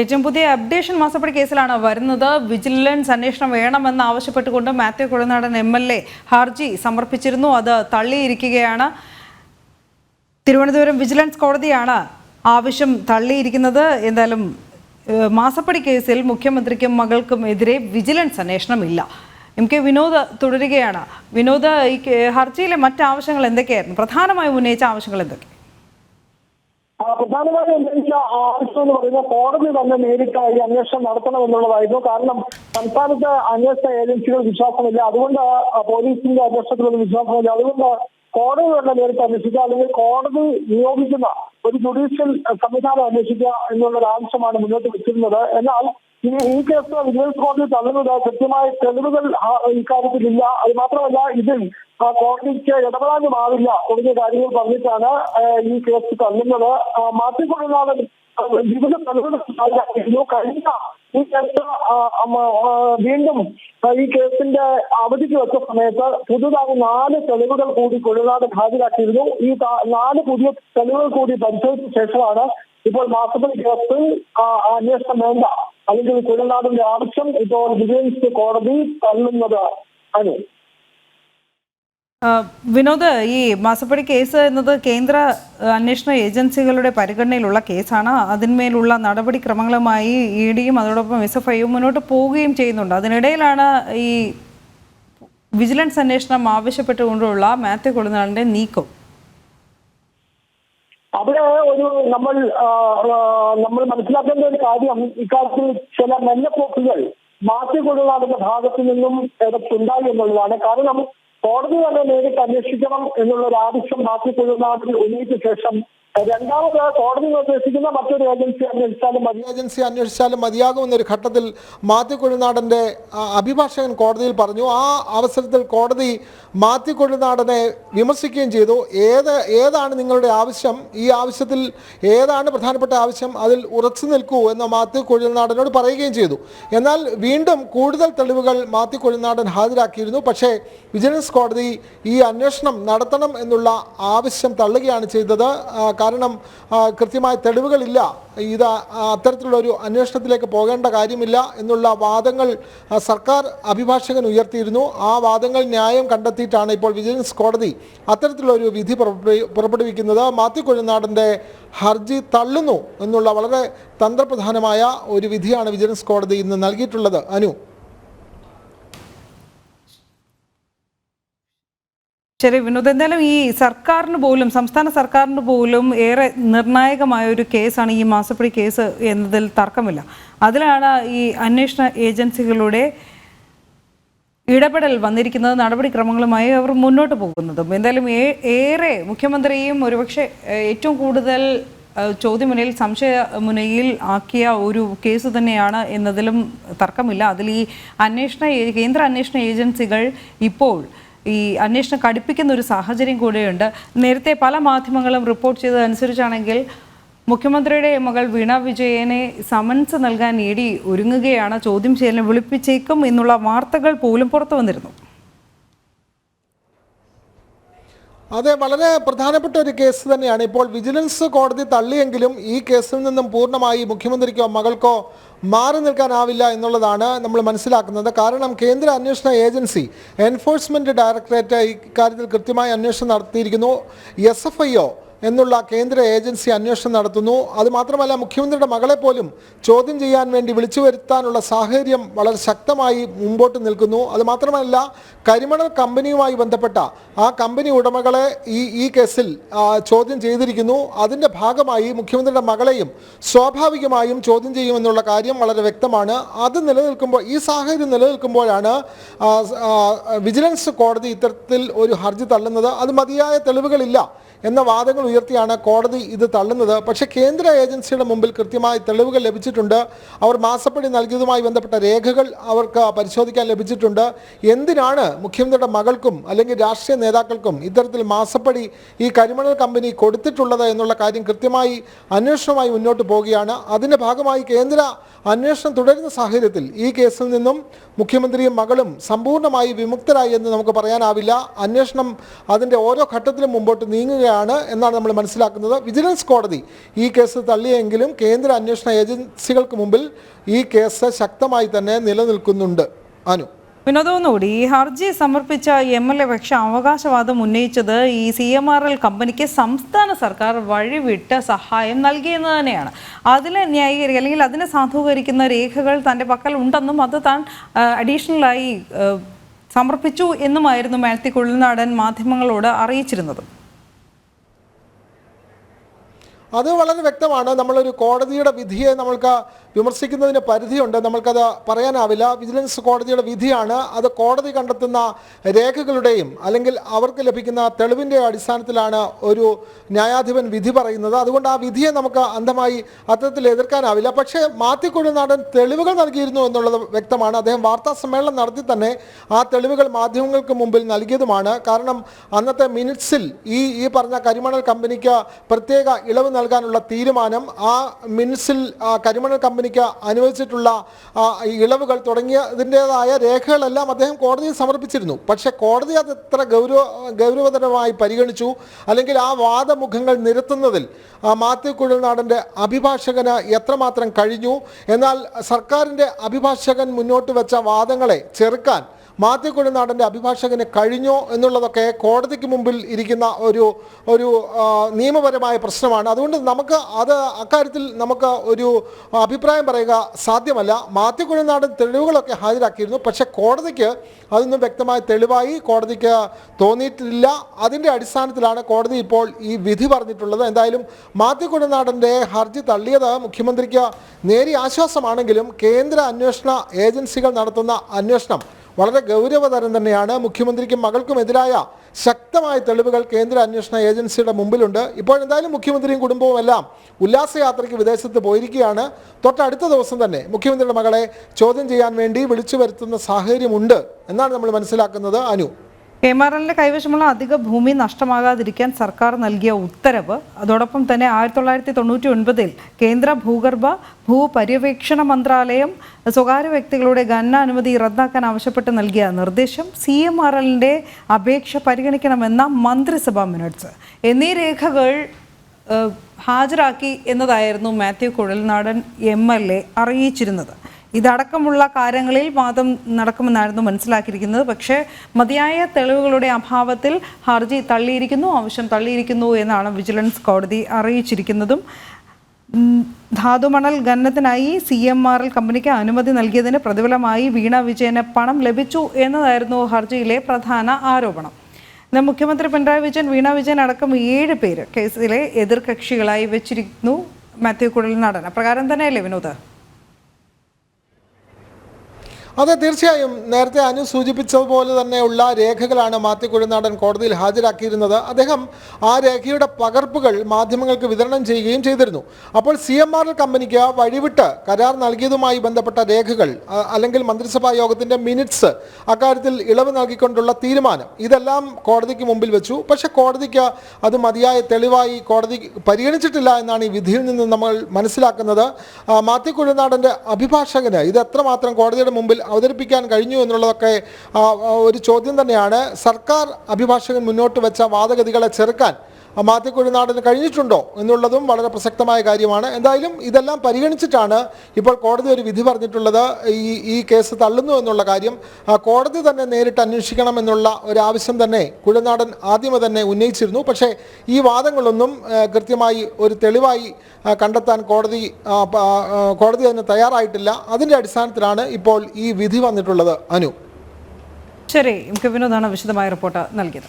ഏറ്റവും പുതിയ അപ്ഡേഷൻ മാസപ്പടി കേസിലാണ് വരുന്നത്. വിജിലൻസ് അന്വേഷണം വേണമെന്ന് ആവശ്യപ്പെട്ടുകൊണ്ട് Mathew Kuzhalnadan M L A ഹർജി സമർപ്പിച്ചിരുന്നു. അത് തള്ളിയിരിക്കുകയാണ്. തിരുവനന്തപുരം വിജിലൻസ് കോടതിയാണ് ആവശ്യം തള്ളിയിരിക്കുന്നത്. എന്തായാലും മാസപ്പടി കേസിൽ മുഖ്യമന്ത്രിക്കും മകൾക്കും എതിരെ വിജിലൻസ് അന്വേഷണം ഇല്ല എം കെ വിനോദ് തുടരുകയാണ്. വിനോദ് ഈ ഹർജിയിലെ മറ്റ് ആവശ്യങ്ങൾ എന്തൊക്കെയായിരുന്നു? പ്രധാനമായും ഉന്നയിച്ച ആവശ്യങ്ങൾ എന്തൊക്കെ? പ്രധാനമായും ഉന്നയിച്ച ആവശ്യം എന്ന് പറയുന്നത് കോടതി തന്നെ നേരിട്ട് ഈ അന്വേഷണം നടത്തണമെന്നുള്ളതായിരുന്നു കാരണം സംസ്ഥാനത്ത് അന്വേഷണ ഏജൻസികൾ വിശ്വാസമില്ല. അതുകൊണ്ട് പോലീസിന്റെ അന്വേഷണത്തിലൊന്നും വിശ്വാസമില്ല. അതുകൊണ്ട് കോടതി തന്നെ നേരിട്ട് അന്വേഷിക്കുക അല്ലെങ്കിൽ കോടതി നിയോഗിക്കുന്ന ഒരു ജുഡീഷ്യൽ സംവിധാനം അന്വേഷിക്കുക എന്നുള്ളൊരു ആവശ്യമാണ് മുന്നോട്ട് വെച്ചിരുന്നത്. എന്നാൽ ഈ ഈ കേസ് വിജിലൻസ് കോടതി തള്ളുന്നത് കൃത്യമായ തെളിവുകൾ ഇക്കാര്യത്തിലില്ല അത് മാത്രമല്ല ഇതിൽ കോടതിക്ക് ഇടപെടാനുമാവില്ല തുടങ്ങിയ കാര്യങ്ങൾ പറഞ്ഞിട്ടാണ് ഈ കേസ് തള്ളുന്നത്. മാറ്റിക്കൊള്ളുന്ന വിവിധ തെളിവുകൾ. കഴിഞ്ഞ ഈ കേസ് വീണ്ടും ഈ കേസിന്റെ അവധിക്ക് വെച്ച സമയത്ത് പുതുതായി നാല് തെളിവുകൾ കൂടി കൊഴുനാട് ഹാജരാക്കിയിരുന്നു. ഈ നാല് പുതിയ തെളിവുകൾ കൂടി പരിശോധിച്ച ശേഷമാണ് ഇപ്പോൾ മാസത്തിൽ കേസിൽ അന്വേഷണം വേണ്ട. അല്ലെങ്കിൽ കുഴനാടിന്റെ ആവശ്യം ഇപ്പോൾ വിജിലൻസ് കോടതി തള്ളുന്നത് ആണ്. ആ, വിനോദ് ഈ മാസപ്പടി കേസ് എന്നത് കേന്ദ്ര അന്വേഷണ ഏജൻസികളുടെ പരിഗണനയിലുള്ള കേസാണ്. അതിന്മേലുള്ള നടപടിക്രമങ്ങളുമായി ഇ ഡിയും അതോടൊപ്പം എസ് എഫ് ഐയും മുന്നോട്ട് പോവുകയും ചെയ്യുന്നുണ്ട്. അതിനിടയിലാണ് ഈ വിജിലൻസ് അന്വേഷണം ആവശ്യപ്പെട്ടുകൊണ്ടുള്ള മാത്യു കൊളുനാളിന്റെ നീക്കം. അവിടെ ഒരു നമ്മൾ നമ്മൾ മനസ്സിലാക്കേണ്ട ഒരു കാര്യം ഇക്കാലത്ത് ചില മെല്ലപ്പോക്കുകൾ മാറ്റിക്കൊടുക്കാനുള്ള ഭാഗത്തു നിന്നും ഇടത്തുണ്ടായി എന്നുള്ളതാണ്. കാരണം കോടതി തന്നെ നേരിട്ട് അന്വേഷിക്കണം എന്നുള്ള ഒരു ആവശ്യം മാറ്റിക്കൊടുക്കാട്ടിൽ ഉന്നയിച്ച ശേഷം രണ്ടാമത് കോടതി നിർദ്ദേശിക്കുന്ന മറ്റൊരു ഏജൻസി അന്വേഷിച്ചാലും മതി. ഏജൻസി അന്വേഷിച്ചാലും മതിയാകുമെന്നൊരു ഘട്ടത്തിൽ മാത്യു കൊഴുനാടന്റെ അഭിഭാഷകൻ കോടതിയിൽ പറഞ്ഞു. ആ അവസരത്തിൽ കോടതി മാത്യു കൊഴുനാടനെ വിമർശിക്കുകയും ചെയ്തു. ഏത് ഏതാണ് നിങ്ങളുടെ ആവശ്യം? ഈ ആവശ്യത്തിൽ ഏതാണ് പ്രധാനപ്പെട്ട ആവശ്യം? അതിൽ ഉറച്ചു നിൽക്കൂ എന്ന് മാത്യു കൊഴുനാടനോട് പറയുകയും ചെയ്തു. എന്നാൽ വീണ്ടും കൂടുതൽ തെളിവുകൾ മാത്യു കൊഴുനാടൻ ഹാജരാക്കിയിരുന്നു. പക്ഷേ വിജിലൻസ് കോടതി ഈ അന്വേഷണം നടത്തണം എന്നുള്ള ആവശ്യം തള്ളുകയാണ് ചെയ്തത്. കാരണം കൃത്യമായ തെളിവുകളില്ല. ഇത് അത്തരത്തിലുള്ള ഒരു അന്വേഷണത്തിലേക്ക് പോകേണ്ട കാര്യമില്ല എന്നുള്ള വാദങ്ങൾ സർക്കാർ അഭിഭാഷകൻ ഉയർത്തിയിരുന്നു. ആ വാദങ്ങൾ ന്യായം കണ്ടെത്തിയിട്ടാണ് ഇപ്പോൾ വിജിലൻസ് കോടതി അത്തരത്തിലുള്ള ഒരു വിധി പുറപ്പെടുവി- പുറപ്പെടുവിക്കുന്നത്. മാത്യു കൊഴുനാടന്റെ ഹർജി തള്ളുന്നു എന്നുള്ള വളരെ തന്ത്രപ്രധാനമായ ഒരു വിധിയാണ് വിജിലൻസ് കോടതി ഇന്ന് നൽകിയിട്ടുള്ളത്. അനു. ശരി വിനോദ്. എന്തായാലും ഈ സർക്കാരിന് പോലും സംസ്ഥാന സർക്കാരിന് പോലും ഏറെ നിർണായകമായ ഒരു കേസാണ് ഈ മാസപ്പടി കേസ് എന്നതിൽ തർക്കമില്ല. അതിലാണ് ഈ അന്വേഷണ ഏജൻസികളുടെ ഇടപെടൽ വന്നിരിക്കുന്നത് നടപടിക്രമങ്ങളുമായി അവർ മുന്നോട്ട് പോകുന്നതും. എന്തായാലും ഏറെ മുഖ്യമന്ത്രിയും ഒരുപക്ഷെ ഏറ്റവും കൂടുതൽ ചോദ്യമുനയിൽ സംശയ മുനയിൽ ആക്കിയ ഒരു കേസ് തന്നെയാണ് എന്നതിലും തർക്കമില്ല. അതിൽ ഈ അന്വേഷണ കേന്ദ്ര അന്വേഷണ ഏജൻസികൾ ഇപ്പോൾ ഈ അന്വേഷണം കടുപ്പിക്കുന്ന ഒരു സാഹചര്യം കൂടെയുണ്ട്. നേരത്തെ പല മാധ്യമങ്ങളും റിപ്പോർട്ട് ചെയ്തതനുസരിച്ചാണെങ്കിൽ മുഖ്യമന്ത്രിയുടെ മകൾ വീണ വിജയനെ സമൻസ് നൽകാൻ ഇ ഒരുങ്ങുകയാണ്. ചോദ്യം ചെയ്യലിനെ വിളിപ്പിച്ചേക്കും എന്നുള്ള വാർത്തകൾ പോലും പുറത്തു വന്നിരുന്നു. അതെ വളരെ പ്രധാനപ്പെട്ട ഒരു കേസ് തന്നെയാണ്. ഇപ്പോൾ വിജിലൻസ് കോടതി തള്ളിയെങ്കിലും ഈ കേസിൽ നിന്നും പൂർണമായി മുഖ്യമന്ത്രിക്കോ മകൾക്കോ മാറി നിൽക്കാനാവില്ല എന്നുള്ളതാണ് നമ്മൾ മനസ്സിലാക്കുന്നത്. കാരണം കേന്ദ്ര അന്വേഷണ ഏജൻസി എൻഫോഴ്സ്മെന്റ് ഡയറക്ടറേറ്റ് ഇക്കാര്യത്തിൽ കൃത്യമായി അന്വേഷണം നടത്തിയിരിക്കുന്നു. എസ് എഫ് ഐ ഒ എന്നുള്ള കേന്ദ്ര ഏജൻസി അന്വേഷണം നടത്തുന്നു. അതുമാത്രമല്ല മുഖ്യമന്ത്രിയുടെ മകളെ പോലും ചോദ്യം ചെയ്യാൻ വേണ്ടി വിളിച്ചു വരുത്താനുള്ള സാഹചര്യം വളരെ ശക്തമായി മുമ്പോട്ട് നിൽക്കുന്നു. അതുമാത്രമല്ല കരിമണൽ കമ്പനിയുമായി ബന്ധപ്പെട്ട ആ കമ്പനി ഉടമകളെ ഈ ഈ കേസിൽ ചോദ്യം ചെയ്തിരിക്കുന്നു. അതിന്റെ ഭാഗമായി മുഖ്യമന്ത്രിയുടെ മകളെയും സ്വാഭാവികമായും ചോദ്യം ചെയ്യുമെന്നുള്ള കാര്യം വളരെ വ്യക്തമാണ്. അത് നിലനിൽക്കുമ്പോൾ ഈ സാഹചര്യം നിലനിൽക്കുമ്പോഴാണ് വിജിലൻസ് കോടതി ഇത്തരത്തിൽ ഒരു ഹർജി തള്ളുന്നത്. അത് മതിയായ തെളിവുകളില്ല എന്ന വാദങ്ങൾ ഉയർത്തിയാണ് കോടതി ഇത് തള്ളുന്നത്. പക്ഷേ കേന്ദ്ര ഏജൻസിയുടെ മുമ്പിൽ കൃത്യമായി തെളിവുകൾ ലഭിച്ചിട്ടുണ്ട്. അവർ മാസപ്പടി നൽകിയതുമായി ബന്ധപ്പെട്ട രേഖകൾ അവർക്ക് പരിശോധിക്കാൻ ലഭിച്ചിട്ടുണ്ട്. എന്തിനാണ് മുഖ്യമന്ത്രിയുടെ മകൾക്കും അല്ലെങ്കിൽ രാഷ്ട്രീയ നേതാക്കൾക്കും ഇത്തരത്തിൽ മാസപ്പടി ഈ കരിമണൽ കമ്പനി കൊടുത്തിട്ടുള്ളത് എന്നുള്ള കാര്യം കൃത്യമായി അന്വേഷണവുമായി മുന്നോട്ട് പോവുകയാണ്. അതിന്റെ ഭാഗമായി കേന്ദ്ര അന്വേഷണം തുടരുന്ന സാഹചര്യത്തിൽ ഈ കേസിൽ നിന്നും മുഖ്യമന്ത്രിയും മകളും സമ്പൂർണമായി വിമുക്തരായി എന്ന് നമുക്ക് പറയാനാവില്ല. അന്വേഷണം അതിന്റെ ഓരോ ഘട്ടത്തിലും മുമ്പോട്ട് നീങ്ങുകയാണ് എന്നാണ് നമ്മൾ മനസ്സിലാക്കുന്നത് വിജിലൻസ് കോടതി ഈ കേസ് തള്ളിയെങ്കിലും കേന്ദ്ര അന്വേഷണ ഏജൻസികൾക്ക് മുമ്പിൽ ഈ കേസ് ശക്തമായി തന്നെ നിലനിൽക്കുന്നുണ്ട്. അനു. വിനോദം ഒന്നുകൂടി ഈ ഹർജി സമർപ്പിച്ച എം എൽ എ പക്ഷെ അവകാശവാദം ഉന്നയിച്ചത് ഈ സി എം ആർ എൽ കമ്പനിക്ക് സംസ്ഥാന സർക്കാർ വഴിവിട്ട് സഹായം നൽകിയെന്ന് തന്നെയാണ്. അതിനെ ന്യായീകരിക്കുക അല്ലെങ്കിൽ അതിനെ സാധൂകരിക്കുന്ന രേഖകൾ തന്റെ പക്കൽ ഉണ്ടെന്നും അത് താൻ അഡീഷണലായി സമർപ്പിച്ചു എന്നുമായിരുന്നു മാത്യു മാധ്യമങ്ങളോട് അറിയിച്ചിരുന്നത്. അത് വളരെ വ്യക്തമാണ്. നമ്മളൊരു കോടതിയുടെ വിധിയെ നമ്മൾക്ക് വിമർശിക്കുന്നതിന് പരിധിയുണ്ട്. നമ്മൾക്കത് പറയാനാവില്ല. വിജിലൻസ് കോടതിയുടെ വിധിയാണ്. അത് കോടതി കണ്ടെത്തുന്ന രേഖകളുടെയും അല്ലെങ്കിൽ അവർക്ക് ലഭിക്കുന്ന തെളിവിന്റെ അടിസ്ഥാനത്തിലാണ് ഒരു ന്യായാധിപൻ വിധി പറയുന്നത്. അതുകൊണ്ട് ആ വിധിയെ നമുക്ക് അന്ധമായി അത്തരത്തിൽ എതിർക്കാനാവില്ല. പക്ഷേ മാത്തിക്കുഴി നാടൻ തെളിവുകൾ നൽകിയിരുന്നു എന്നുള്ളത് വ്യക്തമാണ്. അദ്ദേഹം വാർത്താ സമ്മേളനം നടത്തി തന്നെ ആ തെളിവുകൾ മാധ്യമങ്ങൾക്ക് മുമ്പിൽ നൽകിയതുമാണ്. കാരണം അന്നത്തെ മിനിറ്റ്സിൽ ഈ ഈ പറഞ്ഞ കരിമണൽ കമ്പനിക്ക് പ്രത്യേക ഇളവ് നൽകാനുള്ള തീരുമാനം ആ മിൻസിൽ കരിമണൽ കമ്പനിക്ക് അനുവദിച്ചിട്ടുള്ള ഇളവുകൾ തുടങ്ങിയതിന്റെതായ രേഖകളെല്ലാം അദ്ദേഹം കോടതിയിൽ സമർപ്പിച്ചിരുന്നു. പക്ഷേ കോടതി അത് എത്ര ഗൗരവ ഗൗരവതരമായി പരിഗണിച്ചു? അല്ലെങ്കിൽ ആ വാദമുഖങ്ങൾ നിരത്തുന്നതിൽ മാത്യു കുഴൽനാടന്റെ അഭിഭാഷകന് എത്രമാത്രം കഴിഞ്ഞു? എന്നാൽ സർക്കാരിന്റെ അഭിഭാഷകൻ മുന്നോട്ട് വെച്ച വാദങ്ങളെ ചെറുക്കാൻ മാത്യു കുഴൽനാടന്റെ അഭിഭാഷകന് കഴിഞ്ഞോ എന്നുള്ളതൊക്കെ കോടതിക്ക് മുമ്പിൽ ഇരിക്കുന്ന ഒരു ഒരു നിയമപരമായ പ്രശ്നമാണ്. അതുകൊണ്ട് നമുക്ക് അത് അക്കാര്യത്തിൽ നമുക്ക് ഒരു അഭിപ്രായം പറയുക സാധ്യമല്ല. മാത്യു കുഴൽനാടൻ തെളിവുകളൊക്കെ ഹാജരാക്കിയിരുന്നു. പക്ഷേ കോടതിക്ക് അതൊന്നും വ്യക്തമായ തെളിവായി കോടതിക്ക് തോന്നിയിട്ടില്ല. അതിന്റെ അടിസ്ഥാനത്തിലാണ് കോടതി ഇപ്പോൾ ഈ വിധി പറഞ്ഞിട്ടുള്ളത്. എന്തായാലും മാത്യു കുഴൽനാടന്റെ ഹർജി തള്ളിയത് മുഖ്യമന്ത്രിക്ക് നേരിയ ആശ്വാസമാണെങ്കിലും കേന്ദ്ര അന്വേഷണ ഏജൻസികൾ നടത്തുന്ന അന്വേഷണം വളരെ ഗൗരവതരം തന്നെയാണ് മുഖ്യമന്ത്രിക്കും മകൾക്കുമെതിരായ ശക്തമായ തെളിവുകൾ കേന്ദ്ര അന്വേഷണ ഏജൻസിയുടെ മുമ്പിലുണ്ട്. ഇപ്പോഴെന്തായാലും മുഖ്യമന്ത്രിയും കുടുംബവും എല്ലാം ഉല്ലാസയാത്രയ്ക്ക് വിദേശത്ത് പോയിരിക്കുകയാണ്. തൊട്ടടുത്ത ദിവസം തന്നെ മുഖ്യമന്ത്രിയുടെ മകളെ ചോദ്യം ചെയ്യാൻ വേണ്ടി വിളിച്ചു വരുത്തുന്ന സാഹചര്യമുണ്ട് എന്നാണ് നമ്മൾ മനസ്സിലാക്കുന്നത്. അനു. എം ആർ എല്ലിന്റെ കൈവശമുള്ള അധിക ഭൂമി നഷ്ടമാകാതിരിക്കാൻ സർക്കാർ നൽകിയ ഉത്തരവ്. അതോടൊപ്പം തന്നെ ആയിരത്തി തൊള്ളായിരത്തി തൊണ്ണൂറ്റി ഒൻപതിൽ കേന്ദ്ര ഭൂഗർഭ ഭൂപര്യവേക്ഷണ മന്ത്രാലയം സ്വകാര്യ വ്യക്തികളുടെ ഖനനാനുമതി റദ്ദാക്കാൻ ആവശ്യപ്പെട്ട് നൽകിയ നിർദ്ദേശം സി എം ആർ എല്ലിന്റെ അപേക്ഷ പരിഗണിക്കണമെന്ന മന്ത്രിസഭാ മിനിറ്റ്സ്. എന്നീ രേഖകൾ ഹാജരാക്കി എന്നതായിരുന്നു Mathew Kuzhalnadan M L A അറിയിച്ചിരുന്നത്. ഇതടക്കമുള്ള കാര്യങ്ങളിൽ വാദം നടക്കുമെന്നായിരുന്നു മനസ്സിലാക്കിയിരിക്കുന്നത്. പക്ഷേ മതിയായ തെളിവുകളുടെ അഭാവത്തിൽ ഹർജി തള്ളിയിരിക്കുന്നു ആവശ്യം തള്ളിയിരിക്കുന്നു എന്നാണ് വിജിലൻസ് കോടതി അറിയിച്ചിരിക്കുന്നതും. ധാതുമണൽ ഖനനത്തിനായി സി എം ആർ എൽ കമ്പനിക്ക് അനുമതി നൽകിയതിന് പ്രതിഫലമായി വീണ വിജയന് പണം ലഭിച്ചു എന്നതായിരുന്നു ഹർജിയിലെ പ്രധാന ആരോപണം. എന്നാൽ മുഖ്യമന്ത്രി പിണറായി വിജയൻ വീണ വിജയൻ അടക്കം ഏഴ് പേര് കേസിലെ എതിർകക്ഷികളായി വെച്ചിരിക്കുന്നു മാത്യു കുഴൽനാടൻ. അപ്രകാരം തന്നെയല്ലേ വിനോദ്? അതെ തീർച്ചയായും. നേരത്തെ അനു സൂചിപ്പിച്ചതുപോലെ തന്നെയുള്ള രേഖകളാണ് മാത്യു കുഴിനാടൻ കോടതിയിൽ ഹാജരാക്കിയിരുന്നത്. അദ്ദേഹം ആ രേഖയുടെ പകർപ്പുകൾ മാധ്യമങ്ങൾക്ക് വിതരണം ചെയ്യുകയും ചെയ്തിരുന്നു. അപ്പോൾ സി എം ആർ എൽ കമ്പനിക്ക് വഴിവിട്ട് കരാർ നൽകിയതുമായി ബന്ധപ്പെട്ട രേഖകൾ അല്ലെങ്കിൽ മന്ത്രിസഭാ യോഗത്തിന്റെ മിനിറ്റ്സ് അക്കാര്യത്തിൽ ഇളവ് നൽകിക്കൊണ്ടുള്ള തീരുമാനം ഇതെല്ലാം കോടതിക്ക് മുമ്പിൽ വെച്ചു. പക്ഷേ കോടതിക്ക് അത് മതിയായ തെളിവായി കോടതി പരിഗണിച്ചിട്ടില്ല എന്നാണ് ഈ വിധിയിൽ നിന്ന് നമ്മൾ മനസ്സിലാക്കുന്നത്. മാത്യു കുഴനാടന്റെ അഭിഭാഷകന് ഇത് എത്രമാത്രം കോടതിയുടെ മുമ്പിൽ അവതരിപ്പിക്കാൻ കഴിഞ്ഞു എന്നുള്ളതൊക്കെ ഒരു ചോദ്യം തന്നെയാണ്. സർക്കാർ അഭിഭാഷകൻ മുന്നോട്ട് വെച്ച വാദഗതികളെ ചെറുക്കാൻ മാത്യു നാടിന് കഴിഞ്ഞിട്ടുണ്ടോ എന്നുള്ളതും വളരെ പ്രസക്തമായ കാര്യമാണ്. എന്തായാലും ഇതെല്ലാം പരിഗണിച്ചിട്ടാണ് ഇപ്പോൾ കോടതി ഒരു വിധി പറഞ്ഞിട്ടുള്ളത്. ഈ ഈ കേസ് തള്ളുന്നു എന്നുള്ള കാര്യം കോടതി തന്നെ നേരിട്ട് അന്വേഷിക്കണം എന്നുള്ള ഒരു ആവശ്യം തന്നെ കുഴനാടൻ ആദ്യമേ തന്നെ ഉന്നയിച്ചിരുന്നു. പക്ഷേ ഈ വാദങ്ങളൊന്നും കൃത്യമായി ഒരു തെളിവായി കണ്ടെത്താൻ കോടതി കോടതി തന്നെ തയ്യാറായിട്ടില്ല. അതിന്റെ അടിസ്ഥാനത്തിലാണ് ഇപ്പോൾ ഈ വിധി വന്നിട്ടുള്ളത്. അനു. ശരി വിനോദാണ് വിശദമായ റിപ്പോർട്ട് നൽകിയത്.